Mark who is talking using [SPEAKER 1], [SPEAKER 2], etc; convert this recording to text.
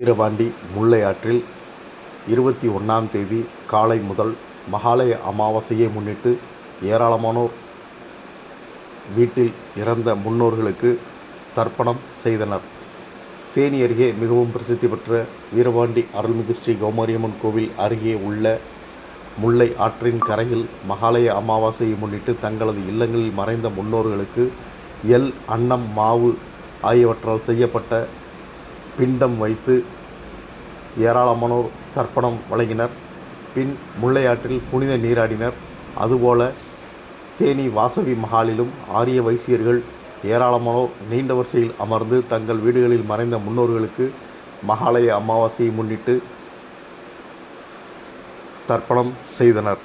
[SPEAKER 1] வீரபாண்டி முல்லை ஆற்றில் இருபத்தி ஒன்றாம் தேதி காலை முதல் மகாலய அமாவாசையை முன்னிட்டு ஏராளமானோர் வீட்டில் இறந்த முன்னோர்களுக்கு தர்ப்பணம் செய்தனர். தேனி அருகே மிகவும் பிரசித்தி பெற்ற வீரபாண்டி அருள்மிகு ஸ்ரீ கௌமாரியம்மன் கோவில் அருகே உள்ள முல்லை ஆற்றின் கரையில் மகாலய அமாவாசையை முன்னிட்டு தங்களது இல்லங்களில் மறைந்த முன்னோர்களுக்கு எல் அன்னம் மாவு ஆகியவற்றால் செய்யப்பட்ட பிண்டம் வைத்து ஏராளமானோர் தர்ப்பணம் வழங்கினர். பின் முல்லையாற்றில் புனித நீராடினர். அதுபோல தேனி வாசவி மகாலிலும் ஆரிய வைசியர்கள் ஏராளமானோர் நீண்ட வரிசையில் அமர்ந்து தங்கள் வீடுகளில் மறைந்த முன்னோர்களுக்கு மகாலய அமாவாசையை முன்னிட்டு தர்ப்பணம் செய்தனர்.